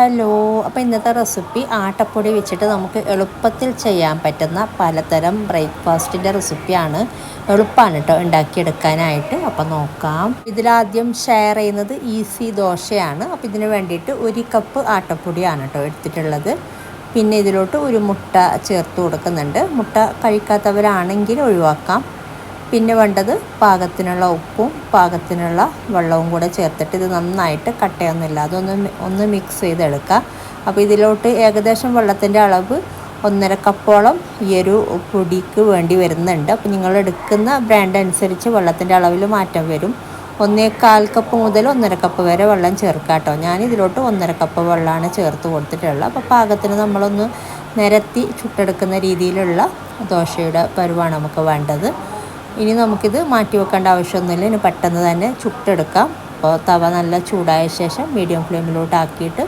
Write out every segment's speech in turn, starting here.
Hello അപ്പോൾ ഇന്നത്തെ recipe ആട്ടപ്പൊടി വെച്ചിട്ട് നമുക്ക് എളുപ്പത്തിൽ ചെയ്യാൻ പറ്റുന്ന പലതരം ബ്രേക്ക്ഫാസ്റ്റിന്റെ റെസിപ്പിയാണ്. എളുപ്പമാണ് കേട്ടോ ഉണ്ടാക്കിയെടുക്കാനായിട്ട്. അപ്പോൾ നോക്കാം. ഇതിലാദ്യം ഷെയർ ചെയ്യുന്നത് ഈസി ദോശയാണ്. അപ്പോൾ ഇതിന് വേണ്ടിയിട്ട് ഒരു കപ്പ് ആട്ടപ്പൊടിയാണ് കേട്ടോ എടുത്തിട്ടുള്ളത്. പിന്നെ ഇതിലോട്ട് ഒരു മുട്ട ചേർത്ത് കൊടുക്കുന്നുണ്ട്. മുട്ട കഴിക്കാത്തവരാണെങ്കിൽ ഒഴിവാക്കാം. പിന്നെ വേണ്ടത് പാകത്തിനുള്ള ഉപ്പും പാകത്തിനുള്ള വെള്ളവും കൂടെ ചേർത്തിട്ട് ഇത് നന്നായിട്ട് കട്ടയൊന്നുമില്ല അതൊന്ന് ഒന്ന് മിക്സ് ചെയ്തെടുക്കുക. അപ്പോൾ ഇതിലോട്ട് ഏകദേശം വെള്ളത്തിന്റെ അളവ് ഒന്നര കപ്പോളം ഈ ഒരു പൊടിക്ക് വേണ്ടി വരുന്നുണ്ട്. അപ്പോൾ നിങ്ങൾ എടുക്കുന്ന ബ്രാൻഡ് അനുസരിച്ച് വെള്ളത്തിന്റെ അളവിൽ മാറ്റം വരും. ഒന്നേ കാൽ കപ്പ് മുതൽ ഒന്നര കപ്പ് വരെ വെള്ളം ചേർക്കാം കേട്ടോ. ഞാൻ ഇതിലോട്ട് ഒന്നര കപ്പ് വെള്ളമാണ് ചേർത്ത് കൊടുത്തിട്ടുള്ളത്. അപ്പോൾ പാകത്തിന് നമ്മളൊന്ന് നിരത്തി ചുട്ടെടുക്കുന്ന രീതിയിലുള്ള ദോശയുടെ പരുവാണ് നമുക്ക് വേണ്ടത്. ഇനി നമുക്കിത് മാറ്റി വെക്കേണ്ട ആവശ്യമൊന്നുമില്ല. ഇനി പെട്ടെന്ന് തന്നെ ചുട്ടെടുക്കാം. അപ്പോൾ തവ നല്ല ചൂടായ ശേഷം മീഡിയം ഫ്ലെയിമിലോട്ട് ആക്കിയിട്ട്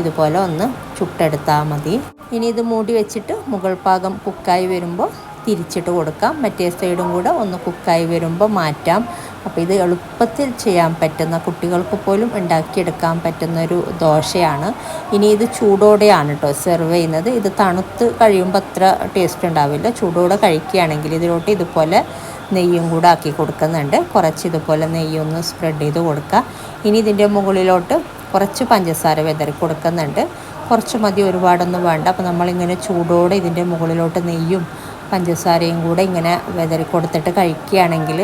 ഇതുപോലെ ഒന്ന് ചുട്ടെടുത്താൽ മതി. ഇനി ഇത് മൂടി വെച്ചിട്ട് മുകൾ ഭാഗം കുക്കായി വരുമ്പോൾ തിരിച്ചിട്ട് കൊടുക്കാം. മറ്റേ സൈഡും കൂടെ ഒന്ന് കുക്കായി വരുമ്പോൾ മാറ്റാം. അപ്പോൾ ഇത് എളുപ്പത്തിൽ ചെയ്യാൻ പറ്റുന്ന കുട്ടികൾക്ക് പോലും ഉണ്ടാക്കിയെടുക്കാൻ പറ്റുന്ന ഒരു ദോശയാണ്. ഇനി ഇത് ചൂടോടെയാണ് കേട്ടോ സെർവ് ചെയ്യുന്നത്. ഇത് തണുത്ത് കഴിയുമ്പോൾ അത്ര ടേസ്റ്റ് ഉണ്ടാവില്ല. ചൂടോടെ കഴിക്കുകയാണെങ്കിൽ ഇതിലോട്ട് ഇതുപോലെ നെയ്യും കൂടെ ആക്കി കൊടുക്കുന്നുണ്ട്. കുറച്ച് ഇതുപോലെ നെയ്യൊന്ന് സ്പ്രെഡ് ചെയ്ത് കൊടുക്കുക. ഇനി ഇതിന്റെ മുകളിലോട്ട് കുറച്ച് പഞ്ചസാര വെതറി കൊടുക്കുന്നുണ്ട്. കുറച്ച് മതി ഒരുപാടൊന്നും വേണ്ട. അപ്പോൾ നമ്മളിങ്ങനെ ചൂടോടെ ഇതിന്റെ മുകളിലോട്ട് നെയ്യും പഞ്ചസാരയും കൂടെ ഇങ്ങനെ വെതറി കൊടുത്തിട്ട് കഴിക്കുകയാണെങ്കിൽ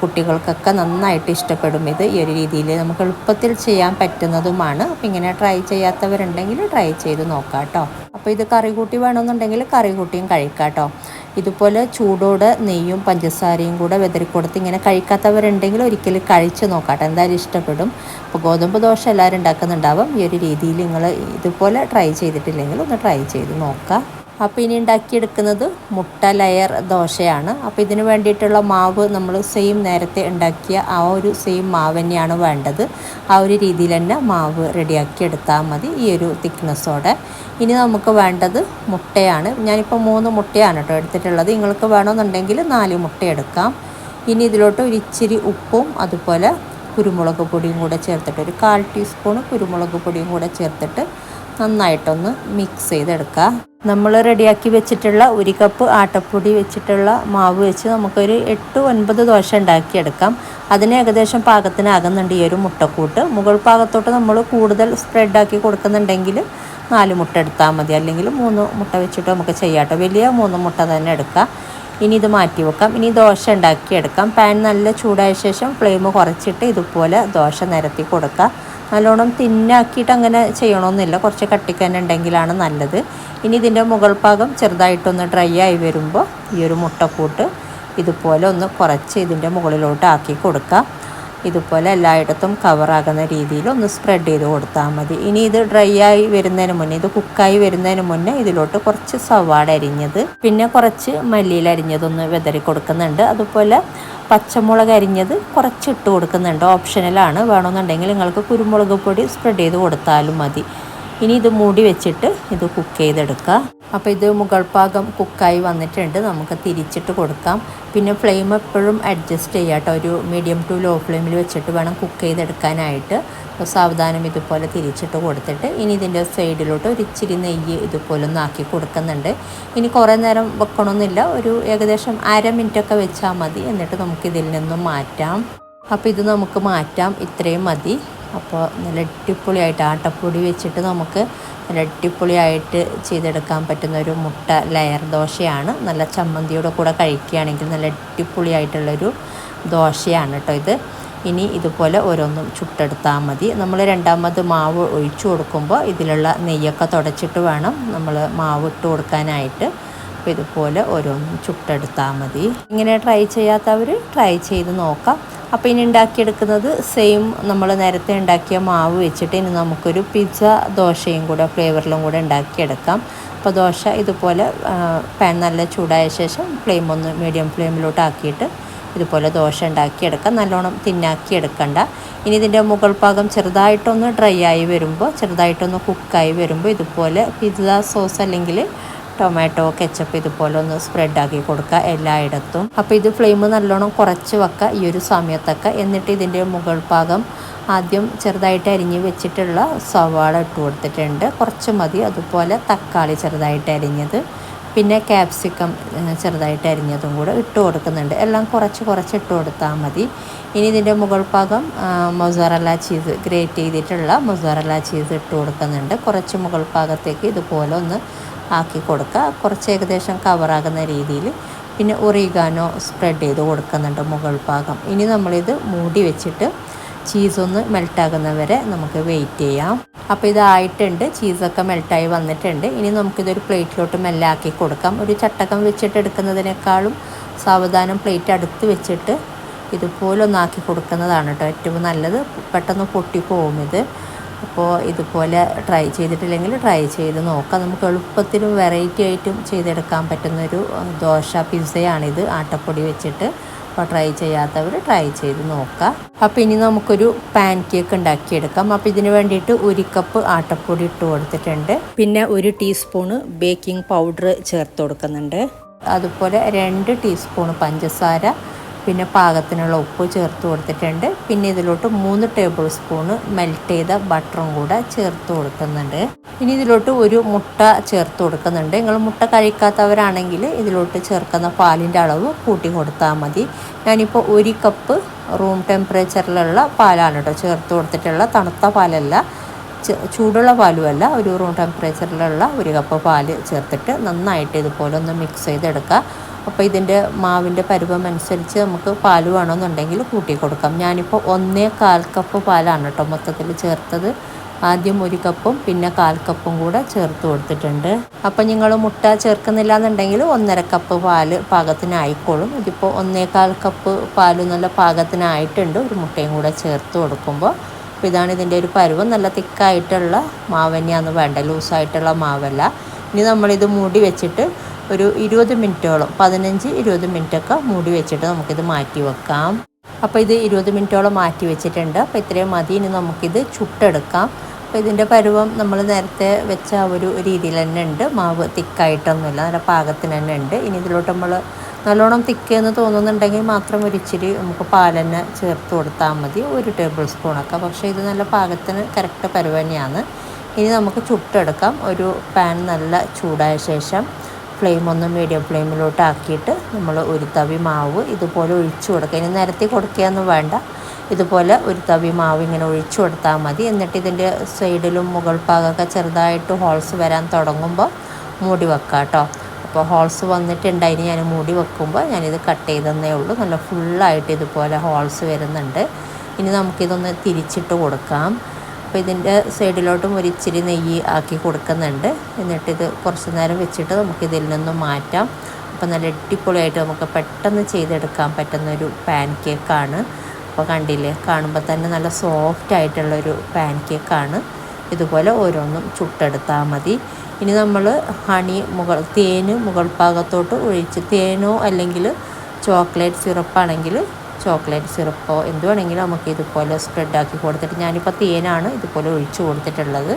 കുട്ടികൾക്കൊക്കെ നന്നായിട്ട് ഇഷ്ടപ്പെടും. ഇത് ഈ ഒരു രീതിയിൽ നമുക്ക് എളുപ്പത്തിൽ ചെയ്യാൻ പറ്റുന്നതുമാണ്. അപ്പോൾ ഇങ്ങനെ ട്രൈ ചെയ്യാത്തവരുണ്ടെങ്കിൽ ട്രൈ ചെയ്ത് നോക്കാം കേട്ടോ അപ്പോൾ ഇത് കറി കൂട്ടി വേണമെന്നുണ്ടെങ്കിൽ കറി കൂട്ടിയും കഴിക്കാം കേട്ടോ ഇതുപോലെ ചൂടോടെ നെയ്യും പഞ്ചസാരയും കൂടെ വെതറി ഇങ്ങനെ കഴിക്കാത്തവരുണ്ടെങ്കിൽ ഒരിക്കലും കഴിച്ച് നോക്കാട്ടെ എന്തായാലും ഇഷ്ടപ്പെടും. അപ്പോൾ ഗോതമ്പ് ദോശ എല്ലാവരും ഉണ്ടാക്കുന്നുണ്ടാവും. ഈ ഒരു രീതിയിൽ നിങ്ങൾ ഇതുപോലെ ട്രൈ ചെയ്തിട്ടില്ലെങ്കിൽ ഒന്ന് ട്രൈ ചെയ്ത് നോക്കാം. അപ്പോൾ ഇനി ഉണ്ടാക്കിയെടുക്കുന്നത് മുട്ട ലെയർ ദോശയാണ്. അപ്പോൾ ഇതിന് വേണ്ടിയിട്ടുള്ള മാവ് നമ്മൾ സെയിം നേരത്തെ ഉണ്ടാക്കിയ ആ ഒരു സെയിം മാവ് തന്നെയാണ് വേണ്ടത്. ആ ഒരു രീതിയിൽ തന്നെ മാവ് റെഡിയാക്കി എടുത്താൽ മതി ഈ ഒരു തിക്നെസ്സോടെ ഇനി നമുക്ക് വേണ്ടത് മുട്ടയാണ്. ഞാനിപ്പോൾ മൂന്ന് മുട്ടയാണ് കേട്ടോ എടുത്തിട്ടുള്ളത്. നിങ്ങൾക്ക് വേണമെന്നുണ്ടെങ്കിൽ നാല് മുട്ട എടുക്കാം. ഇനി ഇതിലോട്ട് ഒരു ഇച്ചിരി ഉപ്പും അതുപോലെ കുരുമുളക് പൊടിയും കൂടെ ചേർത്തിട്ട് ഒരു കാൽ ടീസ്പൂൺ കുരുമുളക് പൊടിയും കൂടെ ചേർത്തിട്ട് നന്നായിട്ടൊന്ന് മിക്സ് ചെയ്തെടുക്കുക നമ്മൾ റെഡിയാക്കി വെച്ചിട്ടുള്ള ഒരു കപ്പ് ആട്ടപ്പൊടി വെച്ചിട്ടുള്ള മാവ് വെച്ച് നമുക്കൊരു എട്ട് ഒൻപത് ദോശ ഉണ്ടാക്കിയെടുക്കാം. അതിന് ഏകദേശം പാകത്തിനാകുന്നുണ്ട് ഈ ഒരു മുട്ടക്കൂട്ട്. മുകൾ ഭാഗത്തോട്ട് നമ്മൾ കൂടുതൽ സ്പ്രെഡാക്കി കൊടുക്കുന്നുണ്ടെങ്കിൽ നാല് മുട്ട എടുത്താൽ മതി. അല്ലെങ്കിൽ മൂന്ന് മുട്ട വെച്ചിട്ട് നമുക്ക് ചെയ്യാട്ടോ വലിയ മൂന്ന് മുട്ട തന്നെ എടുക്കാം. ഇനി ഇത് മാറ്റി വെക്കാം. ഇനി ദോശ ഉണ്ടാക്കിയെടുക്കാം. പാൻ നല്ല ചൂടായ ശേഷം ഫ്ലെയിം കുറച്ചിട്ട് ഇതുപോലെ ദോശ നിരത്തി കൊടുക്കുക നല്ലോണം തിന്നാക്കിയിട്ട് അങ്ങനെ ചെയ്യണമെന്നില്ല കുറച്ച് കട്ടിക്കാനുണ്ടെങ്കിലാണ് നല്ലത്. ഇനി ഇതിന്റെ മുകൾ ഭാഗം ചെറുതായിട്ടൊന്ന് ഡ്രൈ ആയി വരുമ്പോൾ ഈ ഒരു മുട്ടക്കൂട്ട് ഇതുപോലെ ഒന്ന് കുറച്ച് ഇതിന്റെ മുകളിലോട്ട് ആക്കി കൊടുക്കുക ഇതുപോലെ എല്ലായിടത്തും കവറാകുന്ന രീതിയിൽ ഒന്ന് സ്പ്രെഡ് ചെയ്ത് കൊടുത്താൽ മതി. ഇനി ഇത് ഡ്രൈ ആയി വരുന്നതിന് മുന്നേ ഇത് കുക്കായി വരുന്നതിന് മുന്നേ ഇതിലോട്ട് കുറച്ച് സവാട അരിഞ്ഞത് പിന്നെ കുറച്ച് മല്ലിയിൽ അരിഞ്ഞതൊന്ന് വിതറി കൊടുക്കുന്നുണ്ട്. അതുപോലെ പച്ചമുളക് അരിഞ്ഞത് കുറച്ച് ഇട്ട് കൊടുക്കുന്നുണ്ട്. ഓപ്ഷനലാണ് വേണമെന്നുണ്ടെങ്കിൽ നിങ്ങൾക്ക് കുരുമുളക് പൊടി സ്പ്രെഡ് ചെയ്ത് കൊടുത്താലും മതി. ഇനി ഇത് മൂടി വെച്ചിട്ട് ഇത് കുക്ക് ചെയ്തെടുക്കുക അപ്പോൾ ഇത് മുകൾ ഭാഗം കുക്കായി വന്നിട്ടുണ്ട്. നമുക്ക് തിരിച്ചിട്ട് കൊടുക്കാം. പിന്നെ ഫ്ലെയിം എപ്പോഴും അഡ്ജസ്റ്റ് ചെയ്യാം കേട്ടോ. ഒരു മീഡിയം ടു ലോ ഫ്ലെയിമിൽ വെച്ചിട്ട് വേണം കുക്ക് ചെയ്തെടുക്കാനായിട്ട്. അപ്പോൾ സാവധാനം ഇതുപോലെ തിരിച്ചിട്ട് കൊടുത്തിട്ട് ഇനി ഇതിന്റെ സൈഡിലോട്ട് ഒരു ഇച്ചിരി നെയ്യ് ഇതുപോലെ ഒന്ന് ആക്കി കൊടുക്കുന്നുണ്ട്. ഇനി കുറേ നേരം വെക്കണമെന്നില്ല ഒരു ഏകദേശം അര മിനിറ്റൊക്കെ വെച്ചാൽ മതി. എന്നിട്ട് നമുക്കിതിൽ നിന്നും മാറ്റാം. അപ്പോൾ ഇത് നമുക്ക് മാറ്റാം. ഇത്രയും മതി. അപ്പോൾ നല്ല അടിപൊളിയായിട്ട് ആട്ടപ്പൊടി വെച്ചിട്ട് നമുക്ക് നല്ല അടിപൊളിയായിട്ട് ചെയ്തെടുക്കാൻ പറ്റുന്ന ഒരു മുട്ട ലെയർ ദോശയാണ്. നല്ല ചമ്മന്തിയുടെ കൂടെ കഴിക്കുകയാണെങ്കിൽ നല്ല അടിപൊളിയായിട്ടുള്ളൊരു ദോശയാണ് കേട്ടോ ഇത്. ഇനി ഇതുപോലെ ഓരോന്നും ചുട്ടെടുത്താൽ മതി. നമ്മൾ രണ്ടാമത് മാവ് ഒഴിച്ചു കൊടുക്കുമ്പോൾ ഇതിലുള്ള നെയ്യൊക്കെ തുടച്ചിട്ട് വേണം നമ്മൾ മാവ് ഇട്ട് കൊടുക്കാനായിട്ട്. അപ്പോൾ ഇതുപോലെ ഓരോന്നും ചുട്ടെടുത്താൽ മതി. ഇങ്ങനെ ട്രൈ ചെയ്യാത്തവർ ട്രൈ ചെയ്ത് നോക്കാം. അപ്പോൾ ഇനി ഉണ്ടാക്കിയെടുക്കുന്നത് സെയിം നമ്മൾ നേരത്തെ ഉണ്ടാക്കിയ മാവ് വെച്ചിട്ട് ഇനി നമുക്കൊരു പിസ്സ ദോശയും കൂടെ ഫ്ലേവറിലും കൂടെ ഉണ്ടാക്കിയെടുക്കാം. അപ്പോൾ ദോശ ഇതുപോലെ പാൻ നല്ല ചൂടായ ശേഷം ഫ്ലെയിം ഒന്ന് മീഡിയം ഫ്ലെയിമിലോട്ട് ആക്കിയിട്ട് ഇതുപോലെ ദോശ ഉണ്ടാക്കിയെടുക്കാം. നല്ലോണം തിന്നാക്കി എടുക്കണ്ട. ഇനി ഇതിന്റെ മുകൾ ഭാഗം ചെറുതായിട്ടൊന്ന് ഡ്രൈ ആയി വരുമ്പോൾ ചെറുതായിട്ടൊന്ന് കുക്കായി വരുമ്പോൾ ഇതുപോലെ പിസ്സ സോസ് അല്ലെങ്കിൽ ടൊമാറ്റോ കെച്ചപ്പ് ഇതുപോലെ ഒന്ന് സ്പ്രെഡാക്കി കൊടുക്കുക എല്ലായിടത്തും. അപ്പോൾ ഇത് ഫ്ലെയിം നല്ലോണം കുറച്ച് വെക്കുക ഈ ഒരു സമയത്തൊക്കെ. എന്നിട്ട് ഇതിന്റെ മുകൾ ഭാഗം ആദ്യം ചെറുതായിട്ട് അരിഞ്ഞ് വെച്ചിട്ടുള്ള സവാള ഇട്ട് കൊടുത്തിട്ടുണ്ട്. കുറച്ച് മതി. അതുപോലെ തക്കാളി ചെറുതായിട്ട് അരിഞ്ഞത്. പിന്നെ ക്യാപ്സിക്കം ചെറുതായിട്ട് അരിഞ്ഞതും കൂടെ ഇട്ട് കൊടുക്കുന്നുണ്ട്. എല്ലാം കുറച്ച് കുറച്ച് ഇട്ട് കൊടുത്താൽ മതി. ഇനി ഇതിന്റെ മുകൾ ഭാഗം മൊസറല്ല ചീസ് ഗ്രേറ്റ് ചെയ്തിട്ടുള്ള മൊസറല്ല ചീസ് ഇട്ട് കൊടുക്കുന്നുണ്ട്. കുറച്ച് മുകൾ ഭാഗത്തേക്ക് ഇതുപോലെ ഒന്ന് ആക്കി കൊടുക്കുക. കുറച്ച് ഏകദേശം കവറാകുന്ന രീതിയിൽ പിന്നെ ഒറിഗാനോ സ്പ്രെഡ് ചെയ്ത് കൊടുക്കുന്നുണ്ട് മുകൾ ഭാഗം. ഇനി നമ്മളിത് മൂടി വെച്ചിട്ട് ചീസൊന്ന് മെൽട്ടാകുന്നവരെ നമുക്ക് വെയിറ്റ് ചെയ്യാം. അപ്പോൾ ഇതായിട്ടുണ്ട്. ചീസൊക്കെ മെൽട്ടായി വന്നിട്ടുണ്ട്. ഇനി നമുക്കിതൊരു പ്ലേറ്റിലോട്ട് മെല്ലാക്കി കൊടുക്കാം. ഒരു ചട്ടക്കം വെച്ചിട്ട് എടുക്കുന്നതിനേക്കാളും സാവധാനം പ്ലേറ്റ് അടുത്ത് വെച്ചിട്ട് ഇതുപോലെ ഒന്നാക്കി കൊടുക്കുന്നതാണ് കേട്ടോ ഏറ്റവും നല്ലത്. പെട്ടെന്ന് പൊട്ടിപ്പോവും ഇത്. അപ്പോൾ ഇതുപോലെ ട്രൈ ചെയ്തിട്ടില്ലെങ്കിൽ ട്രൈ ചെയ്ത് നോക്കാം. നമുക്ക് എളുപ്പത്തിലും വെറൈറ്റി ആയിട്ടും ചെയ്തെടുക്കാൻ പറ്റുന്നൊരു ദോശ പിസ്സയാണിത് ആട്ടപ്പൊടി വെച്ചിട്ട് അപ്പോൾ ട്രൈ ചെയ്യാത്തവർ ട്രൈ ചെയ്ത് നോക്കാം. അപ്പോൾ ഇനി നമുക്കൊരു പാൻ കേക്ക് ഉണ്ടാക്കിയെടുക്കാം. അപ്പോൾ ഇതിന് വേണ്ടിയിട്ട് ഒരു കപ്പ് ആട്ടപ്പൊടി ഇട്ട് കൊടുത്തിട്ടുണ്ട്. പിന്നെ ഒരു ടീസ്പൂണ് ബേക്കിംഗ് പൗഡർ ചേർത്ത് കൊടുക്കുന്നുണ്ട്. അതുപോലെ രണ്ട് ടീസ്പൂണ് പഞ്ചസാര പിന്നെ പാകത്തിനുള്ള ഉപ്പ് ചേർത്ത് കൊടുത്തിട്ടുണ്ട്. പിന്നെ ഇതിലോട്ട് മൂന്ന് ടേബിൾ സ്പൂണ് മെൽറ്റ് ചെയ്ത ബട്ടറും കൂടെ ചേർത്ത് കൊടുക്കുന്നുണ്ട്. ഇനി ഇതിലോട്ട് ഒരു മുട്ട ചേർത്ത് കൊടുക്കുന്നുണ്ട്. നിങ്ങൾ മുട്ട കഴിക്കാത്തവരാണെങ്കിൽ ഇതിലോട്ട് ചേർക്കുന്ന പാലിന്റെ അളവ് കൂട്ടി കൊടുത്താൽ മതി. ഞാനിപ്പോൾ ഒരു കപ്പ് റൂം ടെമ്പറേച്ചറിലുള്ള പാലാണ് കേട്ടോ ചേർത്ത് കൊടുത്തിട്ടുള്ള തണുത്ത പാലല്ല ചൂടുള്ള പാലുമല്ല. ഒരു റൂം ടെമ്പറേച്ചറിലുള്ള ഒരു കപ്പ് പാൽ ചേർത്തിട്ട് നന്നായിട്ട് ഇതുപോലെ ഒന്ന് മിക്സ് ചെയ്തെടുക്കുക. അപ്പോൾ ഇതിന്റെ മാവിന്റെ പരുവം അനുസരിച്ച് നമുക്ക് പാൽ വേണമെന്നുണ്ടെങ്കിൽ കൂട്ടി കൊടുക്കാം. ഞാനിപ്പോൾ ഒന്നേ കാൽ കപ്പ് പാലാണ് കേട്ടോ മൊത്തത്തിൽ ചേർത്തത്. ആദ്യം ഒരു കപ്പും പിന്നെ കാൽ കപ്പും കൂടെ ചേർത്ത് കൊടുത്തിട്ടുണ്ട്. അപ്പോൾ നിങ്ങൾ മുട്ട ചേർക്കുന്നില്ല എന്നുണ്ടെങ്കിൽ ഒന്നര കപ്പ് പാൽ പാകത്തിനായിക്കോളും. ഇതിപ്പോൾ ഒന്നേകാൽ കപ്പ് പാൽ നല്ല പാകത്തിനായിട്ടുണ്ട്. ഒരു മുട്ടയും കൂടെ ചേർത്ത് കൊടുക്കുമ്പോൾ അപ്പോൾ ഇതാണ് ഇതിന്റെ ഒരു പരുവം. നല്ല തിക്കായിട്ടുള്ള മാവന്നെയാണ് വേണ്ട ലൂസായിട്ടുള്ള മാവല്ല. ഇനി നമ്മളിത് മൂടി വെച്ചിട്ട് ഒരു ഇരുപത് മിനിറ്റോളം പതിനഞ്ച് ഇരുപത് മിനിറ്റൊക്കെ മൂടി വെച്ചിട്ട് നമുക്കിത് മാറ്റി വെക്കാം. അപ്പോൾ ഇത് ഇരുപത് മിനിറ്റോളം മാറ്റി വെച്ചിട്ടുണ്ട്. അപ്പോൾ ഇത്രയും മതി. ഇനി നമുക്കിത് ചുട്ടെടുക്കാം. അപ്പോൾ ഇതിന്റെ പരുവം നമ്മൾ നേരത്തെ വെച്ച ഒരു രീതിയിൽ തന്നെ ഉണ്ട്. മാവ് തിക്കായിട്ടൊന്നുമില്ല. നല്ല പാകത്തിന് തന്നെ ഉണ്ട്. ഇനി ഇതിലോട്ട് നമ്മൾ നല്ലോണം തിക്കെന്ന് തോന്നുന്നുണ്ടെങ്കിൽ മാത്രം ഒരിച്ചിരി നമുക്ക് പാലെന്നെ ചേർത്ത് കൊടുത്താൽ മതി. ഒരു ടേബിൾ സ്പൂണൊക്കെ പക്ഷേ ഇത് നല്ല പാകത്തിന് കറക്റ്റ് പരുവ തന്നെയാണ്. ഇനി നമുക്ക് ചുട്ടെടുക്കാം. ഒരു പാൻ നല്ല ചൂടായ ശേഷം ഫ്ലെയിം ഒന്ന് മീഡിയം ഫ്ലെയിമിലോട്ട് ആക്കിയിട്ട് നമ്മൾ ഒരു തവി മാവ് ഇതുപോലെ ഒഴിച്ചു കൊടുക്കുക. ഇനി നിരത്തി കൊടുക്കുകയൊന്നും വേണ്ട. ഇതുപോലെ ഒരു തവി മാവ് ഇങ്ങനെ ഒഴിച്ചു കൊടുത്താൽ മതി. എന്നിട്ട് ഇതിന്റെ സൈഡിലും മുകൾ ഭാഗമൊക്കെ ചെറുതായിട്ട് ഹോൾസ് വരാൻ തുടങ്ങുമ്പോൾ മൂടി വെക്കാം കേട്ടോ. അപ്പോൾ ഹോൾസ് വന്നിട്ടുണ്ടായിന് ഞാൻ മൂടി വെക്കുമ്പോൾ ഞാനിത് കട്ട് ചെയ്തെന്നേ ഉള്ളൂ. നല്ല ഫുള്ളായിട്ട് ഇതുപോലെ ഹോൾസ് വരുന്നുണ്ട്. ഇനി നമുക്കിതൊന്ന് തിരിച്ചിട്ട് കൊടുക്കാം. അപ്പോൾ ഇതിന്റെ സൈഡിലോട്ടും ഒരു ഇച്ചിരി നെയ്യ് ആക്കി കൊടുക്കുന്നുണ്ട്. ഇത് കുറച്ച് നേരം വെച്ചിട്ട് നമുക്ക് നമുക്കിതിൽ നിന്നും മാറ്റാം. അപ്പോൾ നല്ല അടിപൊളിയായിട്ട് നമുക്ക് പെട്ടെന്ന് ചെയ്തെടുക്കാൻ പറ്റുന്നൊരു പാൻ കേക്കാണ്. അപ്പോൾ കണ്ടില്ലേ കാണുമ്പോൾ തന്നെ നല്ല സോഫ്റ്റ് ആയിട്ടുള്ളൊരു പാൻ കേക്കാണ്. ഇതുപോലെ ഓരോന്നും ചുട്ടെടുത്താൽ മതി. ഇനി നമ്മൾ ഹണി മുകൾ തേന് മുകൾ ഭാഗത്തോട്ട് ഒഴിച്ച് തേനോ അല്ലെങ്കിൽ ചോക്ലേറ്റ് സിറപ്പാണെങ്കിൽ ചോക്ലേറ്റ് സിറപ്പോ എന്ത് വേണമെങ്കിലും നമുക്ക് ഇതുപോലെ സ്പ്രെഡാക്കി കൊടുത്തിട്ട് ഞാനിപ്പോൾ തേനാണ് ഇതുപോലെ ഒഴിച്ചു കൊടുത്തിട്ടുള്ളത്.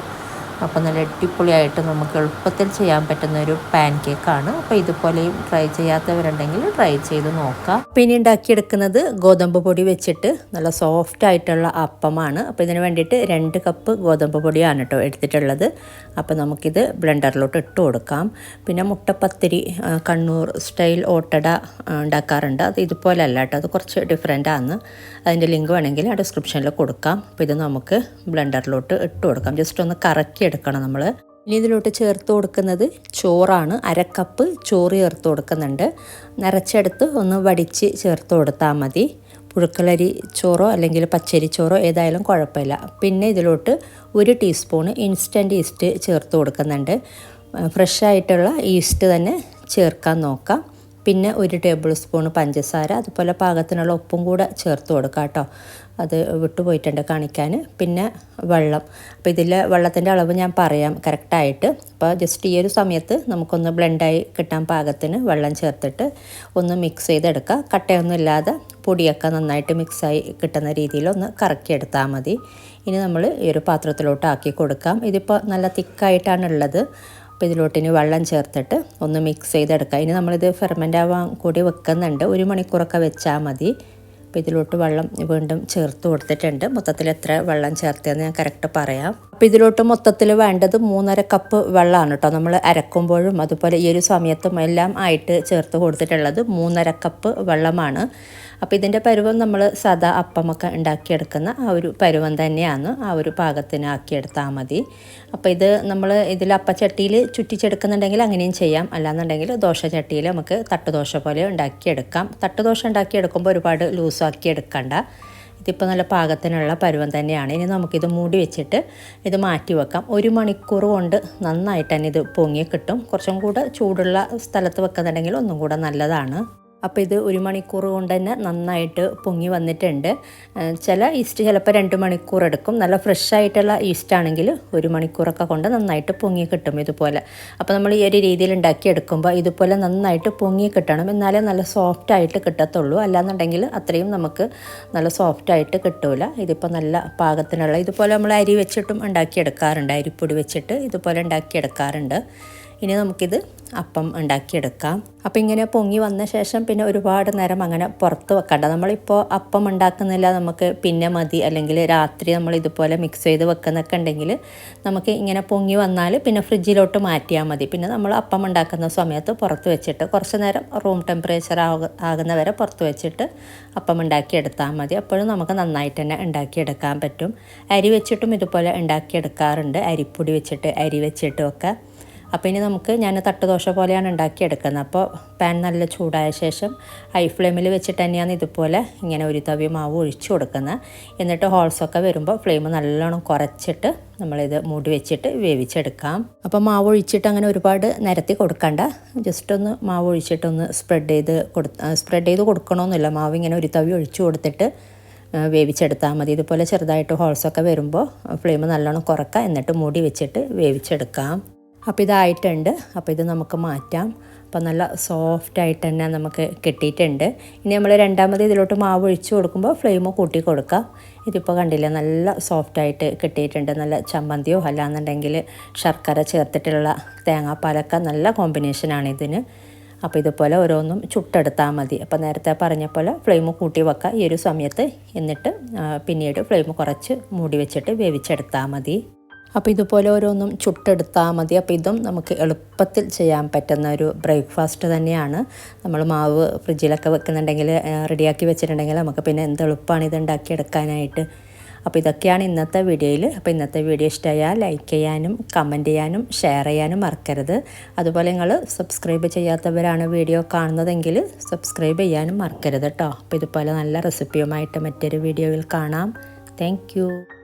അപ്പോൾ നല്ല അടിപൊളിയായിട്ട് നമുക്ക് എളുപ്പത്തിൽ ചെയ്യാൻ പറ്റുന്ന ഒരു പാൻ കേക്കാണ് അപ്പോൾ ഇതുപോലെയും ട്രൈ ചെയ്യാത്തവരുണ്ടെങ്കിൽ ട്രൈ ചെയ്ത് നോക്കാം. പിന്നെ ഉണ്ടാക്കിയെടുക്കുന്നത് ഗോതമ്പ് പൊടി വെച്ചിട്ട് നല്ല സോഫ്റ്റ് ആയിട്ടുള്ള അപ്പമാണ്. അപ്പോൾ ഇതിന് വേണ്ടിയിട്ട് രണ്ട് കപ്പ് ഗോതമ്പ് പൊടിയാണ് കേട്ടോ എടുത്തിട്ടുള്ളത്. അപ്പോൾ നമുക്കിത് ബ്ലെൻഡറിലോട്ട് ഇട്ട് കൊടുക്കാം. പിന്നെ മുട്ടപ്പത്തിരി കണ്ണൂർ സ്റ്റൈൽ ഓട്ടട ഉണ്ടാക്കാറുണ്ട്. അത് ഇതുപോലെ അല്ല കേട്ടോ അത് കുറച്ച് ഡിഫറെന്റ് ആണ്. അതിന്റെ ലിങ്ക് വേണമെങ്കിൽ ആ ഡിസ്ക്രിപ്ഷനിൽ കൊടുക്കാം. അപ്പോൾ ഇത് നമുക്ക് ബ്ലെൻഡറിലോട്ട് ഇട്ട് കൊടുക്കാം. ജസ്റ്റ് ഒന്ന് കറക്കി എടുക്കണം നമ്മൾ. ഇനി ഇതിലോട്ട് ചേർത്ത് കൊടുക്കുന്നത് ചോറാണ്. അരക്കപ്പ് ചോറ് ചേർത്ത് കൊടുക്കുന്നുണ്ട്. നിറച്ചെടുത്ത് ഒന്ന് വടിച്ച് ചേർത്ത് കൊടുത്താൽ മതി. പുഴുക്കലരി ചോറോ അല്ലെങ്കിൽ പച്ചരി ചോറോ ഏതായാലും കുഴപ്പമില്ല. പിന്നെ ഇതിലോട്ട് ഒരു ടീസ്പൂണ് ഇൻസ്റ്റന്റ് ഈസ്റ്റ് ചേർത്ത് കൊടുക്കുന്നുണ്ട്. ഫ്രഷായിട്ടുള്ള ഈസ്റ്റ് തന്നെ ചേർക്കാൻ നോക്കാം. പിന്നെ ഒരു ടേബിൾ സ്പൂൺ പഞ്ചസാര അതുപോലെ പാകത്തിനുള്ള ഉപ്പും കൂടെ ചേർത്ത് കൊടുക്കുക കേട്ടോ. അത് വിട്ടുപോയിട്ടുണ്ട് കാണിക്കാൻ. പിന്നെ വെള്ളം. അപ്പോൾ ഇതിൽ വെള്ളത്തിന്റെ അളവ് ഞാൻ പറയാം കറക്റ്റായിട്ട് അപ്പോൾ ജസ്റ്റ് ഈ ഒരു സമയത്ത് നമുക്കൊന്ന് ബ്ലെൻഡായി കിട്ടാൻ പാകത്തിന് വെള്ളം ചേർത്തിട്ട് ഒന്ന് മിക്സ് ചെയ്തെടുക്കുക കട്ടയൊന്നും ഇല്ലാതെ പൊടിയൊക്കെ നന്നായിട്ട് മിക്സായി കിട്ടുന്ന രീതിയിൽ ഒന്ന് കറക്കിയെടുത്താൽ മതി. ഇനി നമ്മൾ ഈ ഒരു പാത്രത്തിലോട്ട് ആക്കി കൊടുക്കാം. ഇതിപ്പോൾ നല്ല തിക്കായിട്ടാണ് ഉള്ളത്. അപ്പോൾ ഇതിലോട്ടിന് വെള്ളം ചേർത്തിട്ട് ഒന്ന് മിക്സ് ചെയ്തെടുക്കുക ഇനി നമ്മളിത് ഫെർമെന്റ് ആവാൻ കൂടി വെക്കുന്നുണ്ട്. ഒരു മണിക്കൂറൊക്കെ വെച്ചാൽ മതി. അപ്പോൾ ഇതിലോട്ട് വെള്ളം വീണ്ടും ചേർത്ത് കൊടുത്തിട്ടുണ്ട്. മൊത്തത്തിൽ എത്ര വെള്ളം ചേർത്തതെന്ന് ഞാൻ കറക്റ്റ് പറയാം. അപ്പോൾ ഇതിലോട്ട് മൊത്തത്തിൽ വേണ്ടത് മൂന്നര കപ്പ് വെള്ളമാണ് കേട്ടോ. നമ്മൾ അരക്കുമ്പോഴും അതുപോലെ ഈ ഒരു സമയത്തും എല്ലാം ആയിട്ട് ചേർത്ത് കൊടുത്തിട്ടുള്ളത് മൂന്നര കപ്പ് വെള്ളമാണ്. അപ്പോൾ ഇതിന്റെ പരുവം നമ്മൾ സദാ അപ്പമൊക്കെ ഉണ്ടാക്കിയെടുക്കുന്ന ആ ഒരു പരുവം തന്നെയാണ്. ആ ഒരു പാകത്തിന് ആക്കിയെടുത്താൽ മതി. അപ്പോൾ ഇത് നമ്മൾ ഇതിൽ അപ്പച്ചട്ടിയിൽ ചുറ്റിച്ചെടുക്കുന്നുണ്ടെങ്കിൽ അങ്ങനെയും ചെയ്യാം. അല്ലാന്നുണ്ടെങ്കിൽ ദോശ ചട്ടിയിൽ നമുക്ക് തട്ടുദോശ പോലെ ഉണ്ടാക്കിയെടുക്കാം. തട്ടുദോശ ഉണ്ടാക്കിയെടുക്കുമ്പോൾ ഒരുപാട് ലൂസാക്കി എടുക്കണ്ട ഇതിപ്പോൾ നല്ല പാകത്തിനുള്ള പരുവം തന്നെയാണ്. ഇനി നമുക്കിത് മൂടി വെച്ചിട്ട് ഇത് മാറ്റി വെക്കാം. ഒരു മണിക്കൂർ കൊണ്ട് നന്നായിട്ട് തന്നെ ഇത് പൊങ്ങി കിട്ടും. കുറച്ചും കൂടെ ചൂടുള്ള സ്ഥലത്ത് വെക്കുന്നുണ്ടെങ്കിൽ ഒന്നും കൂടെ നല്ലതാണ്. അപ്പോൾ ഇത് ഒരു മണിക്കൂർ കൊണ്ട് തന്നെ നന്നായിട്ട് പൊങ്ങി വന്നിട്ടുണ്ട്. ചില ഈസ്റ്റ് ചിലപ്പോൾ രണ്ട് മണിക്കൂർ എടുക്കും. നല്ല ഫ്രഷ് ആയിട്ടുള്ള ഈസ്റ്റ് ആണെങ്കിൽ ഒരു മണിക്കൂറൊക്കെ കൊണ്ട് നന്നായിട്ട് പൊങ്ങി കിട്ടും ഇതുപോലെ. അപ്പോൾ നമ്മൾ ഈ ഒരു രീതിയിൽ ഉണ്ടാക്കി എടുക്കുമ്പോൾ ഇതുപോലെ നന്നായിട്ട് പൊങ്ങി കിട്ടണം. എന്നാലേ നല്ല സോഫ്റ്റ് ആയിട്ട് കിട്ടത്തുള്ളൂ. അല്ലാന്നുണ്ടെങ്കിൽ അത്രയും നമുക്ക് നല്ല സോഫ്റ്റ് ആയിട്ട് കിട്ടൂല. ഇതിപ്പോൾ നല്ല പാകത്തിനുള്ള ഇതുപോലെ നമ്മൾ അരി വെച്ചിട്ടും ഉണ്ടാക്കിയെടുക്കാറുണ്ട്. അരിപ്പൊടി വെച്ചിട്ട് ഇതുപോലെ ഉണ്ടാക്കിയെടുക്കാറുണ്ട്. ഇനി നമുക്കിത് അപ്പം ഉണ്ടാക്കിയെടുക്കാം. അപ്പം ഇങ്ങനെ പൊങ്ങി വന്ന ശേഷം പിന്നെ ഒരുപാട് നേരം അങ്ങനെ പുറത്ത് വെക്കണ്ട. നമ്മളിപ്പോൾ അപ്പം ഉണ്ടാക്കുന്നില്ല നമുക്ക് പിന്നെ മതി. അല്ലെങ്കിൽ രാത്രി നമ്മൾ ഇതുപോലെ മിക്സ് ചെയ്ത് വെക്കുന്നൊക്കെ ഉണ്ടെങ്കിൽ നമുക്ക് ഇങ്ങനെ പൊങ്ങി വന്നാൽ പിന്നെ ഫ്രിഡ്ജിലോട്ട് മാറ്റിയാൽ മതി. പിന്നെ നമ്മൾ അപ്പം ഉണ്ടാക്കുന്ന സമയത്ത് പുറത്ത് വെച്ചിട്ട് കുറച്ച് നേരം റൂം ടെമ്പറേച്ചർ ആകുന്ന വരെ പുറത്ത് വെച്ചിട്ട് അപ്പം ഉണ്ടാക്കിയെടുത്താൽ മതി. അപ്പോഴും നമുക്ക് നന്നായിട്ട് തന്നെ ഉണ്ടാക്കിയെടുക്കാൻ പറ്റും. അരി വെച്ചിട്ടും ഇതുപോലെ ഉണ്ടാക്കിയെടുക്കാറുണ്ട്. അരിപ്പൊടി വെച്ചിട്ട് അരി വെച്ചിട്ടും ഒക്കെ അപ്പോൾ ഇനി നമുക്ക് ഞാൻ തട്ടുദോശ പോലെയാണ് ഉണ്ടാക്കിയെടുക്കുന്നത്. അപ്പോൾ പാൻ നല്ല ചൂടായ ശേഷം ഹൈ ഫ്ലെയിമിൽ വെച്ചിട്ട് തന്നെയാണ് ഇതുപോലെ ഇങ്ങനെ ഒരു തവി മാവ് ഒഴിച്ചു കൊടുക്കുന്നത്. എന്നിട്ട് ഹോൾസൊക്കെ വരുമ്പോൾ ഫ്ലെയിം നല്ലോണം കുറച്ചിട്ട് നമ്മളിത് മൂടി വെച്ചിട്ട് വേവിച്ചെടുക്കാം. അപ്പോൾ മാവ് ഒഴിച്ചിട്ട് അങ്ങനെ ഒരുപാട് നിരത്തി കൊടുക്കണ്ട. ജസ്റ്റ് ഒന്ന് മാവ് ഒഴിച്ചിട്ടൊന്ന് സ്പ്രെഡ് ചെയ്ത് കൊടു സ്പ്രെഡ് ചെയ്ത് കൊടുക്കണമെന്നില്ല മാവ് ഇങ്ങനെ ഒരു തവി ഒഴിച്ചു കൊടുത്തിട്ട് വേവിച്ചെടുത്താൽ മതി. ഇതുപോലെ ചെറുതായിട്ട് ഹോൾസൊക്കെ വരുമ്പോൾ ഫ്ലെയിം നല്ലോണം കുറക്കുക എന്നിട്ട് മൂടി വെച്ചിട്ട് വേവിച്ചെടുക്കാം. അപ്പോൾ ഇതായിട്ടുണ്ട്. അപ്പോൾ ഇത് നമുക്ക് മാറ്റാം. അപ്പോൾ നല്ല സോഫ്റ്റ് ആയിട്ട് തന്നെ നമുക്ക് കിട്ടിയിട്ടുണ്ട്. ഇനി നമ്മൾ രണ്ടാമത് ഇതിലോട്ട് മാവ് ഒഴിച്ച് കൊടുക്കുമ്പോൾ ഫ്ലെയിം കൂട്ടി കൊടുക്കുക ഇതിപ്പോൾ കണ്ടില്ല നല്ല സോഫ്റ്റായിട്ട് കിട്ടിയിട്ടുണ്ട്. നല്ല ചമ്മന്തിയോ അല്ലാന്നുണ്ടെങ്കിൽ ശർക്കര ചേർത്തിട്ടുള്ള തേങ്ങാപ്പാലൊക്കെ നല്ല കോമ്പിനേഷനാണ് ഇതിന്. അപ്പോൾ ഇതുപോലെ ഓരോന്നും ചുട്ടെടുത്താൽ മതി. അപ്പോൾ നേരത്തെ പറഞ്ഞ പോലെ ഫ്ലെയിം കൂട്ടി വെക്കുക ഈ ഒരു സമയത്ത് എന്നിട്ട് പിന്നീട് ഫ്ലെയിം കുറച്ച് മൂടി വെച്ചിട്ട് വേവിച്ചെടുത്താൽ മതി. അപ്പോൾ ഇതുപോലെ ഓരോന്നും ചുട്ടെടുത്താൽ മതി. അപ്പോൾ ഇതും നമുക്ക് എളുപ്പത്തിൽ ചെയ്യാൻ പറ്റുന്ന ഒരു ബ്രേക്ക്ഫാസ്റ്റ് തന്നെയാണ്. നമ്മൾ മാവ് ഫ്രിഡ്ജിലൊക്കെ വെക്കുന്നുണ്ടെങ്കിൽ റെഡിയാക്കി വെച്ചിട്ടുണ്ടെങ്കിൽ നമുക്ക് പിന്നെ എന്ത് എളുപ്പമാണ് ഇത് ഉണ്ടാക്കിയെടുക്കാനായിട്ട്. അപ്പോൾ ഇതൊക്കെയാണ് ഇന്നത്തെ വീഡിയോയിൽ. അപ്പോൾ ഇന്നത്തെ വീഡിയോ ഇഷ്ടമായാൽ ലൈക്ക് ചെയ്യാനും കമന്റ് ചെയ്യാനും ഷെയർ ചെയ്യാനും മറക്കരുത്. അതുപോലെ നിങ്ങൾ സബ്സ്ക്രൈബ് ചെയ്യാത്തവരാണ് വീഡിയോ കാണുന്നതെങ്കിൽ സബ്സ്ക്രൈബ് ചെയ്യാനും മറക്കരുത് കേട്ടോ. അപ്പോൾ ഇതുപോലെ നല്ല റെസിപ്പിയുമായിട്ട് മറ്റൊരു വീഡിയോയിൽ കാണാം. താങ്ക്